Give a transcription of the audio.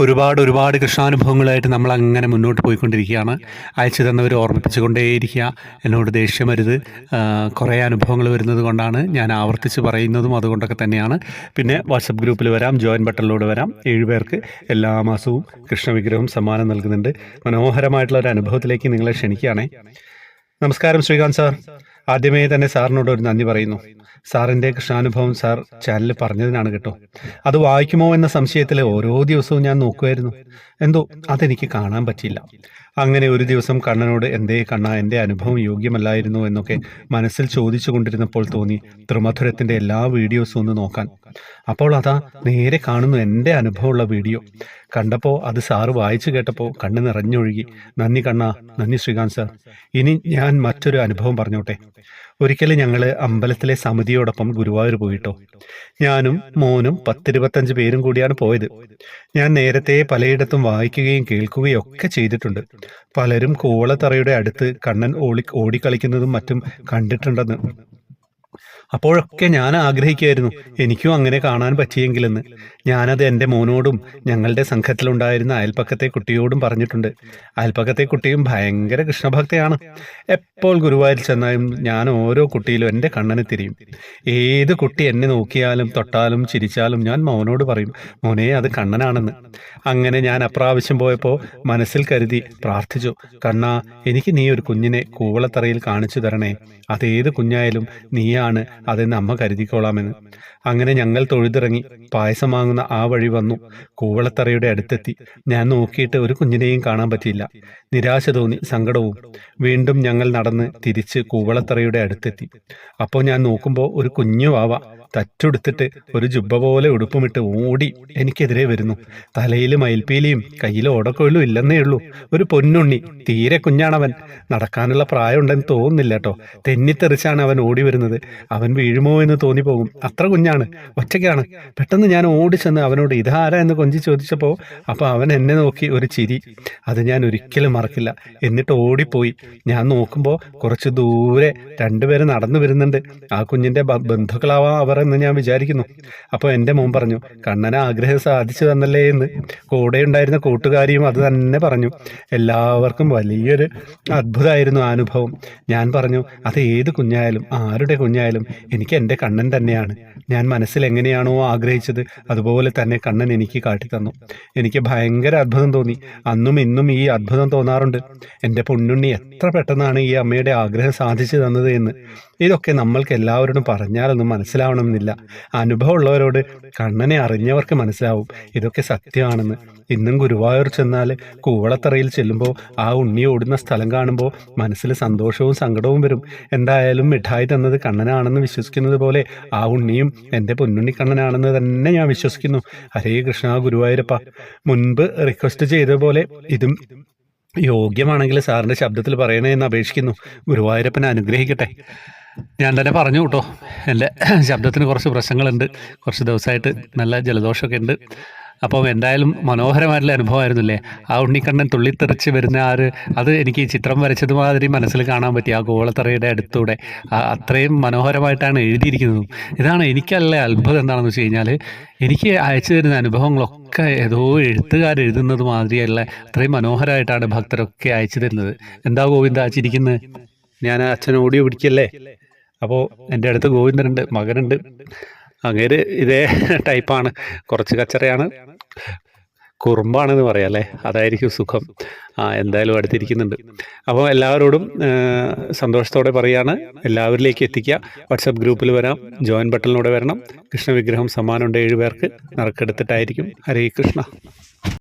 ഒരുപാട് ഒരുപാട് കൃഷ്ണാനുഭവങ്ങളായിട്ട് നമ്മൾ അങ്ങനെ മുന്നോട്ട് പോയിക്കൊണ്ടിരിക്കുകയാണ്. അയച്ചു തന്നവർ ഓർമ്മിപ്പിച്ചുകൊണ്ടേയിരിക്കുക. എന്നോട് ദേഷ്യം വരുത് കുറേ അനുഭവങ്ങൾ വരുന്നത് കൊണ്ടാണ് ഞാൻ ആവർത്തിച്ച് പറയുന്നതും അതുകൊണ്ടൊക്കെ തന്നെയാണ്. പിന്നെ വാട്സപ്പ് ഗ്രൂപ്പിൽ വരാം. ജോയിൻ ബട്ടണിലൂടെ വരാം. ഏഴുപേർക്ക് എല്ലാ മാസവും കൃഷ്ണവിഗ്രഹം സമ്മാനം നൽകുന്നുണ്ട്. മനോഹരമായിട്ടുള്ള ഒരു അനുഭവത്തിലേക്ക് നിങ്ങളെ ക്ഷണിക്കുകയാണേ. നമസ്കാരം ശ്രീകാന്ത് സാർ. ആദ്യമേ തന്നെ സാറിനോട് ഒരു നന്ദി പറയുന്നു. സാറിന്റെ കൃഷ്ണാനുഭവം സാർ ചാനലിൽ പറഞ്ഞതിനാണ് കേട്ടോ. അത് വായിക്കുമോ എന്ന സംശയത്തിൽ ഓരോ ദിവസവും ഞാൻ നോക്കുമായിരുന്നു എന്തോ അതെനിക്ക് കാണാൻ പറ്റിയില്ല. അങ്ങനെ ഒരു ദിവസം കണ്ണനോട് എന്തേ കണ്ണ എന്റെ അനുഭവം യോഗ്യമല്ലായിരുന്നു എന്നൊക്കെ മനസ്സിൽ ചോദിച്ചു കൊണ്ടിരുന്നപ്പോൾ തോന്നി ത്രിമധുരത്തിന്റെ എല്ലാ വീഡിയോസും ഒന്ന് നോക്കാൻ. അപ്പോൾ അതാ നേരെ കാണുന്നു എന്റെ അനുഭവമുള്ള വീഡിയോ. കണ്ടപ്പോൾ അത് സാറ് വായിച്ചു കേട്ടപ്പോൾ കണ്ണ് നിറഞ്ഞൊഴുകി. നന്ദി കണ്ണ നന്ദി ശ്രീകാന്ത് സാർ. ഇനി ഞാൻ മറ്റൊരു അനുഭവം പറഞ്ഞോട്ടെ. ഒരിക്കൽ ഞങ്ങൾ അമ്പലത്തിലെ സമിതിയോടൊപ്പം ഗുരുവായൂർ പോയിട്ടോ. ഞാനും മോനും പത്തിരുപത്തഞ്ച് പേരും കൂടിയാണ് പോയത്. ഞാൻ നേരത്തെ പലയിടത്തും വായിക്കുകയും കേൾക്കുകയും ഒക്കെ ചെയ്തിട്ടുണ്ട്. പലരും കോളത്തറയുടെ അടുത്ത് കണ്ണൻ ഓളി ഓടിക്കളിക്കുന്നതും മറ്റും കണ്ടിട്ടുണ്ടെന്ന്. അപ്പോഴൊക്കെ ഞാൻ ആഗ്രഹിക്കുമായിരുന്നു എനിക്കും അങ്ങനെ കാണാൻ പറ്റിയെങ്കിലെന്ന്. ഞാനത് എന്റെ മോനോടും ഞങ്ങളുടെ സംഘത്തിലുണ്ടായിരുന്ന അയൽപ്പക്കത്തെ കുട്ടിയോടും പറഞ്ഞിട്ടുണ്ട്. അയൽപ്പക്കത്തെ കുട്ടിയും ഭയങ്കര കൃഷ്ണഭക്തയാണ്. എപ്പോൾ ഗുരുവായൂർ ചെന്നാലും ഞാൻ ഓരോ കുട്ടിയിലും എന്റെ കണ്ണനെ തിരിയും. ഏത് കുട്ടി എന്നെ നോക്കിയാലും തൊട്ടാലും ചിരിച്ചാലും ഞാൻ മോനോട് പറയും മോനെ അത് കണ്ണനാണെന്ന്. അങ്ങനെ ഞാൻ അപ്രാവശ്യം പോയപ്പോൾ മനസ്സിൽ കരുതി പ്രാർത്ഥിച്ചു കണ്ണാ എനിക്ക് നീ ഒരു കുഞ്ഞിനെ കൂവളത്തറയിൽ കാണിച്ചു തരണേ. അതേത് കുഞ്ഞായാലും നീയാണ് അതെന്ന് അമ്മ കരുതിക്കോളാമെന്ന്. അങ്ങനെ ഞങ്ങൾ തൊഴുതിറങ്ങി പായസം വാങ്ങുന്ന ആ വഴി വന്നു. കൂവളത്തറയുടെ അടുത്തെത്തി. ഞാൻ നോക്കിയിട്ട് ഒരു കുഞ്ഞിനെയും കാണാൻ പറ്റിയില്ല. നിരാശ തോന്നി സങ്കടവും. വീണ്ടും ഞങ്ങൾ നടന്ന് തിരിച്ച് കൂവളത്തറയുടെ അടുത്തെത്തി. അപ്പോൾ ഞാൻ നോക്കുമ്പോൾ ഒരു കുഞ്ഞു വാവ തച്ചുടുത്തിട്ട് ഒരു ജുബ്ബ പോലെ ഉടുപ്പുമിട്ട് ഓടി എനിക്കെതിരെ വരുന്നു. തലയിൽ മയിൽപ്പീലിയും കയ്യിൽ ഓടക്കൊള്ളും ഇല്ലെന്നേ ഉള്ളൂ. ഒരു പൊന്നുണ്ണി തീരെ കുഞ്ഞാണവൻ. നടക്കാനുള്ള പ്രായമുണ്ടെന്ന് തോന്നുന്നില്ല കേട്ടോ. തെന്നിത്തെറിച്ചാണ് അവൻ ഓടി വരുന്നത്. അവൻ വീഴുമോ എന്ന് തോന്നിപ്പോകും. അത്ര കുഞ്ഞാണ്. ഒറ്റയ്ക്കാണ്. പെട്ടെന്ന് ഞാൻ ഓടി ചെന്ന് അവനോട് ഇതാരാ എന്ന് കൊഞ്ചി ചോദിച്ചപ്പോൾ അപ്പോൾ അവൻ എന്നെ നോക്കി ഒരു ചിരി. അത് ഞാൻ ഒരിക്കലും മറക്കില്ല. എന്നിട്ട് ഓടിപ്പോയി. ഞാൻ നോക്കുമ്പോൾ കുറച്ച് ദൂരെ രണ്ടുപേരും നടന്നു വരുന്നുണ്ട്. ആ കുഞ്ഞിന്റെ ബന്ധുക്കളാവാം അവർ. എന്ന് ഞാൻ വിചാരിക്കുന്നു. അപ്പോൾ എന്റെ മോൻ പറഞ്ഞു കണ്ണന ആഗ്രഹം സാധിച്ചു തന്നല്ലേ എന്ന്. കൂടെ ഉണ്ടായിരുന്ന കൂട്ടുകാരിയും അത് തന്നെ പറഞ്ഞു. എല്ലാവർക്കും വലിയൊരു അത്ഭുതമായിരുന്നു ആ അനുഭവം. ഞാൻ പറഞ്ഞു അത് ഏത് കുഞ്ഞായാലും ആരുടെ കുഞ്ഞായാലും എനിക്ക് എന്റെ കണ്ണൻ തന്നെയാണ്. ഞാൻ മനസ്സിൽ എങ്ങനെയാണോ ആഗ്രഹിച്ചത് അതുപോലെ തന്നെ കണ്ണൻ എനിക്ക് കാട്ടിത്തന്നു. എനിക്ക് ഭയങ്കര അത്ഭുതം തോന്നി. അന്നും ഇന്നും ഈ അത്ഭുതം തോന്നാറുണ്ട്. എന്റെ പൊന്നുണ്ണി എത്ര പെട്ടെന്നാണ് ഈ അമ്മയുടെ ആഗ്രഹം സാധിച്ചു തന്നത് എന്ന്. ഇതൊക്കെ നമ്മൾക്ക് എല്ലാവരോടും പറഞ്ഞാലൊന്നും മനസ്സിലാവണമെന്നില്ല അനുഭവമുള്ളവരോട് കണ്ണനെ അറിഞ്ഞവർക്ക് മനസ്സിലാവും ഇതൊക്കെ സത്യമാണെന്ന്. ഇന്നും ഗുരുവായൂർ ചെന്നാൽ കൂവളത്തറയിൽ ചെല്ലുമ്പോൾ ആ ഉണ്ണി ഓടുന്ന സ്ഥലം കാണുമ്പോൾ മനസ്സിൽ സന്തോഷവും സങ്കടവും വരും. എന്തായാലും മിഠായി തന്നത് കണ്ണനാണെന്ന് വിശ്വസിക്കുന്നത് പോലെ ആ ഉണ്ണിയും എന്റെ പൊന്നുണ്ണി കണ്ണനാണെന്ന് തന്നെ ഞാൻ വിശ്വസിക്കുന്നു. ഹരേ കൃഷ്ണ ഗുരുവായൂരപ്പ. മുൻപ് റിക്വസ്റ്റ് ചെയ്ത പോലെ ഇതും യോഗ്യമാണെങ്കിൽ സാറിന്റെ ശബ്ദത്തിൽ പറയണേ എന്ന് അപേക്ഷിക്കുന്നു. ഗുരുവായൂരപ്പനെ അനുഗ്രഹിക്കട്ടെ. ഞാൻ തന്നെ പറഞ്ഞു കേട്ടോ. എന്റെ ശബ്ദത്തിന് കുറച്ച് പ്രശ്നങ്ങളുണ്ട്. കുറച്ച് ദിവസമായിട്ട് നല്ല ജലദോഷമൊക്കെ ഉണ്ട്. അപ്പം എന്തായാലും മനോഹരമായിട്ടുള്ള അനുഭവമായിരുന്നില്ലേ? ആ ഉണ്ണിക്കണ്ണൻ തുള്ളിത്തെറിച്ച് വരുന്ന ആ ഒരു അത് എനിക്ക് ചിത്രം വരച്ചതുമാതിരി മനസ്സിൽ കാണാൻ പറ്റി. ആ ഗോളത്തറയുടെ അടുത്തൂടെ അത്രയും മനോഹരമായിട്ടാണ് എഴുതിയിരിക്കുന്നത്. ഇതാണ് എനിക്കല്ല അത്ഭുതം എന്താണെന്ന് വെച്ച് കഴിഞ്ഞാൽ എനിക്ക് അയച്ചു തരുന്ന അനുഭവങ്ങളൊക്കെ ഏതോ എഴുത്തുകാർ എഴുതുന്നത് മാതിരിയല്ല. അത്രയും മനോഹരമായിട്ടാണ് ഭക്തരൊക്കെ അയച്ചു തരുന്നത്. എന്താ ഗോവിന്ദ ചിരിക്കുന്നത് ഞാൻ അച്ഛൻ ഓഡിയോ പിടിക്കല്ലേ? അപ്പോൾ എന്റെ അടുത്ത് ഗോവിന്ദനുണ്ട് മകനുണ്ട്. അങ്ങേര് ഇതേ ടൈപ്പാണ്. കുറച്ച് കച്ചറയാണ്. കുറുമ്പാണെന്ന് പറയാം അല്ലേ അതായിരിക്കും സുഖം. ആ എന്തായാലും അടുത്തിരിക്കുന്നുണ്ട്. അപ്പോൾ എല്ലാവരോടും സന്തോഷത്തോടെ പറയാണ്. എല്ലാവരിലേക്ക് എത്തിക്കുക. വാട്സപ്പ് ഗ്രൂപ്പിൽ വരാം. ജോയിൻ ബട്ടണിലൂടെ വരണം. കൃഷ്ണവിഗ്രഹം സമ്മാനമുണ്ട് ഏഴ് പേർക്ക്. നറുക്കെടുത്തിട്ടായിരിക്കും. ഹരേ കൃഷ്ണ.